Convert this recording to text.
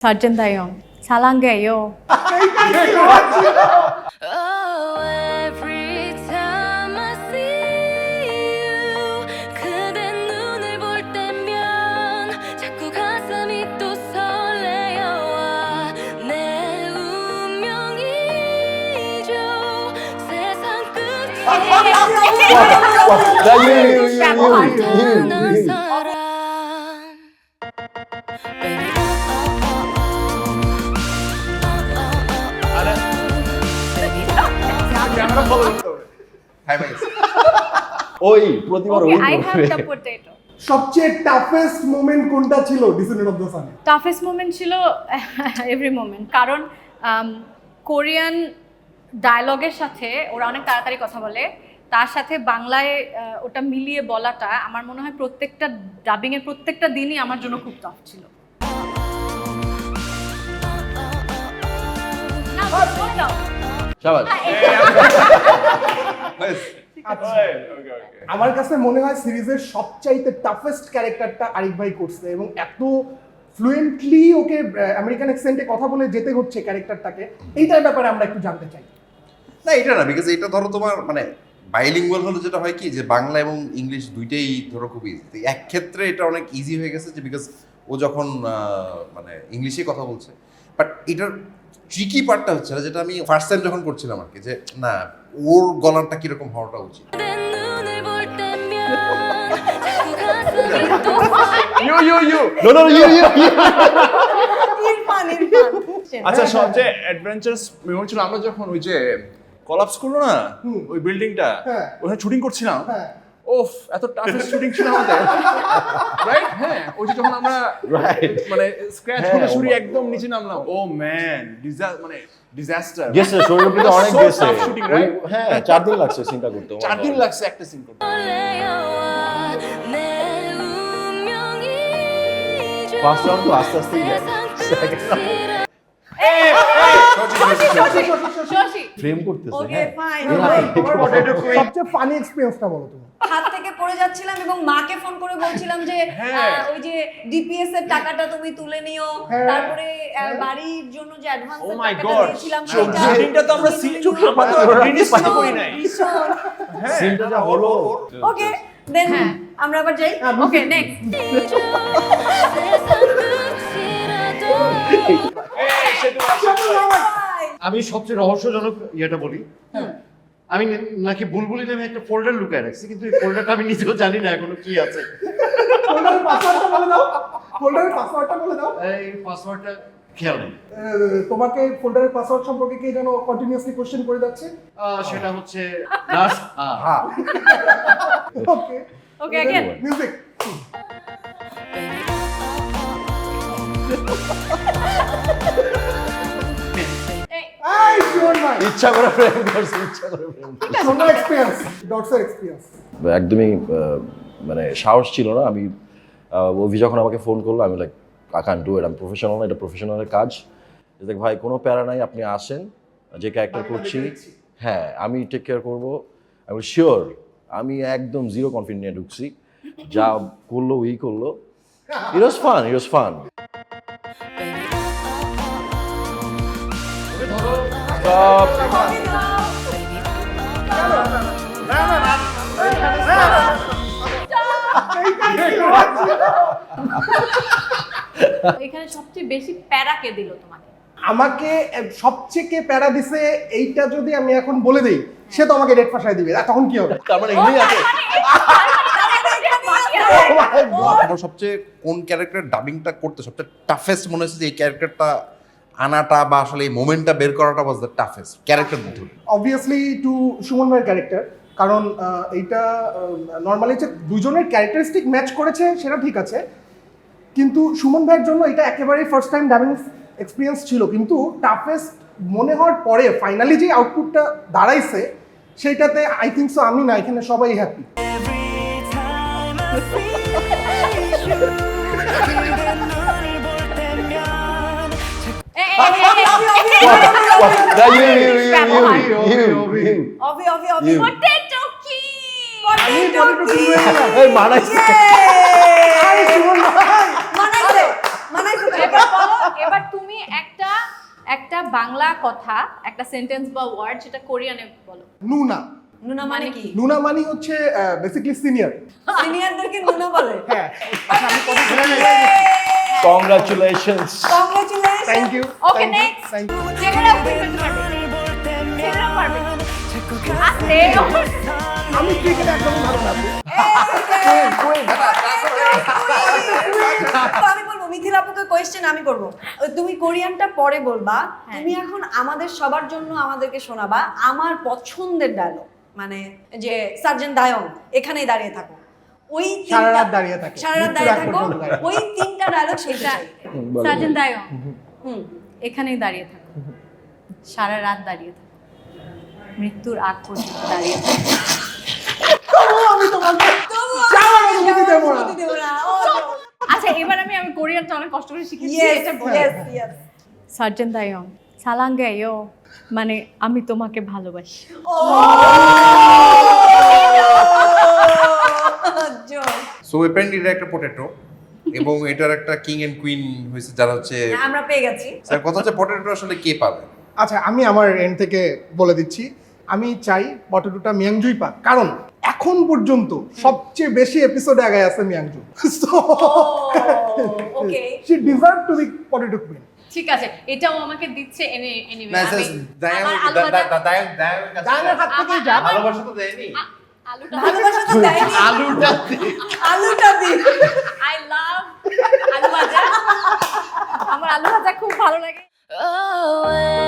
사진 다용 사랑해요. Oh, every time I see you 그대 눈을 볼 때면 자꾸 가슴이 또 설레어와 내 운명이죠 세상 끝에 나 이거 이거 이거 이거 난 이거 사람 oh, oh. ওই প্রতিবার ওই Okay, I have করবে the potato. সবচেয়ে টাফেস্ট মোমেন্ট কোনটা ছিল ডিসেন্ডেন্ট অফ দ্য সানে টাফেস্ট মোমেন্ট ছিল এভরি মোমেন্ট কারণ কোরিয়ান ডায়লগের সাথে ওরা অনেক তাড়াতাড়ি কথা বলে। তার সাথে বাংলায় ওটা মিলিয়ে বলাটা আমার মনে হয় প্রত্যেকটা ডাবিং এর প্রত্যেকটা দিনই আমার জন্য খুব টাফ ছিল। না, শাবাশ আমার কাছে মনে হয় সিরিজের সবচাইতে টাফেস্ট ক্যারেক্টারটা আরিফ ভাই করছে এবং এত ফ্লুয়েন্টলি ওকে আমেরিকান অ্যাকসেন্টে কথা বলে যেতে হচ্ছে ক্যারেক্টারটাকে এইটার ব্যাপারে আমরা একটু জানতে চাই। না এটা না বিকজ এটা ধরো তোমার মানে বাইলিঙ্গুয়াল হলে যেটা হয় কি যে বাংলা এবং ইংলিশ দুইটাই ধরো খুব ইজি এক ক্ষেত্রে এটা অনেক ইজি হয়ে গেছে যে বিকজ ও যখন মানে ইংলিশে কথা বলছে বাট এটার ট্রিকি পার্টটা হচ্ছে না যেটা আমি ফার্স্ট টাইম যখন করছিলাম আর কি যে না ওর গলাটা কীরকম হওয়াটা উচিত। ইউ অ্যাডভেঞ্চারস মেমোরি ছিল আমরা যখন ওই যে কলাপস করল না ওই বিল্ডিংটা ওখানে শুটিং করছিলাম ওফ এত টাফেস্ট শুটিং ছিল আমাদের রাইট হ্যাঁ ওই যে যখন আমরা মানে স্ক্র্যাচ করে শুরু একদম নিচে নামলাম ও ম্যান মানে ডিজাস্টার শুটিং হ্যাঁ লাগছে লাগছে একটা করতে আস্তে আস্তে ফ্রেম করতেছে ওকে হ্যাঁ। ফাইন সবচেয়ে ফানি এক্সপিরিয়েন্সটা বলো তুমি। হাত থেকে পড়ে যাচ্ছিলাম এবং মাকে ফোন করে বলছিলাম যে হ্যাঁ। ওই যে ডিপিএস এর টাকাটা তুমি তুলে নিও। হ্যাঁ। তারপরে বাড়ির জন্য যে অ্যাডভান্স Oh টাকাটা! দিয়েছিলাম শুটিংটা তো আমরা সি- আমরা তো release তো করি নাই। সিনটা যা হলো। ওকে দেন হ্যাঁ। আমরা আবার যাই। ওকে নেক্সট আমি সবচেয়ে রহস্যজনক ইয়েটা বলি আমি নাকি বুলবুলি নামে একটা ফোল্ডার লুকায় রাখছি কিন্তু এই ফোল্ডারটা আমি নিজেও জানি না এখনো কি আছে ফোল্ডারের পাসওয়ার্ডটা বলে দাও ফোল্ডারের পাসওয়ার্ডটা বলে দাও এই পাসওয়ার্ডটা খেয়াল নেই আহ, তোমাকে ফোল্ডারের পাসওয়ার্ড সম্পর্কে কে যেন কন্টিনিউয়াসলি কোশ্চেন করে যাচ্ছে আহ, সেটা হচ্ছে নার্স হ্যাঁ ওকে ওকে अगेन মিউজিক এই ইচ্ছা করে ফ্রেম করছে ইচ্ছা করে ফ্রেম সুন্দর এক্সপিরিয়েন্স ডটসের এক্সপিরিয়েন্স একদমই মানে সাহস ছিল না। আমি অভি যখন আমাকে ফোন করল আমি লাইক আকান ডু ইট এটা প্রফেশনাল না এটা প্রফেশনালের কাজ। দেখ ভাই কোনো প্যারা নাই আপনি আসেন যে ক্যারেক্টার করছি। হ্যাঁ আমি টেক কেয়ার করব। আই আমি শিওর আমি একদম জিরো কনফিডেন্ট নিয়ে ঢুকছি। যা করল উই করল। ইট ওয়াজ ফান ইট ওয়াজ ফান এখানে সবচেয়ে বেশি প্যারা কে দিল তোমাকে? আমাকে সবচেয়ে কে প্যারা দিছে এইটা যদি আমি এখন বলে দেই সে তো আমাকে রেট ফাঁসায় দিবে তখন কি হবে? তার মানে এগুলোই আছে। আমার সবচেয়ে কোন ক্যারেক্টার ডাবিংটা করতে সবচেয়ে টাফেস্ট মনে হচ্ছে যে এই ক্যারেক্টারটা আনাটা বা আসলে এই মোমেন্টটা বের করাটা ওয়াজ দ্য টাফেস্ট ক্যারেক্টার মধ্যে। অবভিয়াসলি টু সুমন ভাইয়ের ক্যারেক্টার কারণ এইটা নর্মালি যে দুজনের ক্যারেক্টারিস্টিক ম্যাচ করেছে সেটা ঠিক আছে কিন্তু সুমন ভাইয়ের জন্য এটা একেবারেই ফার্স্ট টাইম ডাবিং এক্সপিরিয়েন্স ছিল কিন্তু টাফেস্ট মনে হওয়ার পরে ফাইনালি যে আউটপুটটা দাঁড়াইছে সেইটাতে আই থিঙ্ক সো আমি না এখানে সবাই হ্যাপি এবার তুমি একটা একটা বাংলা কথা একটা সেন্টেন্স বা ওয়ার্ড যেটা কোরিয়ানে বলো। নুনা নুনা মানে কি? নুনা মানি হচ্ছে বেসিক্যালি সিনিয়র সিনিয়রদেরকে নুনা বলে? হ্যাঁ। Congratulations congratulation thank you okay next thank you আস্তে। আমি ক্রিকেটে একদমই ভালো না। আমি বলব মিথিলা আপুকে কোয়েশ্চেন আমি করব। তুমি কোরিয়ানটা পরে বলবা। তুমি এখন আমাদের সবার জন্য আমাদেরকে শোনাবা। আমার পছন্দের ডায়লগ মানে যে সার্জেন্ট দায়ং এখানেই দাঁড়িয়ে থাকো। ওই তিনটা- সারা রাত দাঁড়িয়ে থাকো। সারা রাত দাঁড়িয়ে থাকো ওই তিনটা ডায়লগ সেটা সার্জেন দায়ং হুম এখানেই দাঁড়িয়ে থাকো। সারা রাত দাঁড়িয়ে থাকো। মৃত্যুর আগ পর্যন্ত দাঁড়িয়ে থাকো। আমি তোমাকে যাওয়ার অনুমতি দেবো না। আচ্ছা এবার আমি আমি কোরিয়ানটা অনেক কষ্ট করে শিখেছি এটা বলো। yes, yes. সার্জেন দায়ং সালাঙ্গাইও মানে আমি তোমাকে ভালোবাসি জোর। অ্যাপারেন্টলি এটা একটা পটেটো এবং এটার একটা কিং এন্ড কুইন হয়েছে যারা হচ্ছে আমরা পেয়ে গেছি। স্যার কথা হচ্ছে পটেটো আসলে কে পাবে? আচ্ছা আমি আমার এন্ড থেকে বলে দিচ্ছি। আমি চাই পটেটোটা মিয়াংজুই পাক। কারণ এখন পর্যন্ত সবচেয়ে বেশি এপিসোডে আগে আছে মিয়াংজু। So okay she deserve to be potato queen ঠিক আছে এটাও আমাকে দিচ্ছে এনিওয়ে না স্যার হাত থেকেই যা। ভালোবাসা তো দেয়নি। আলুটা আই লাভ আলু ভাজা। আমার আলু ভাজা খুব ভালো লাগে। oh,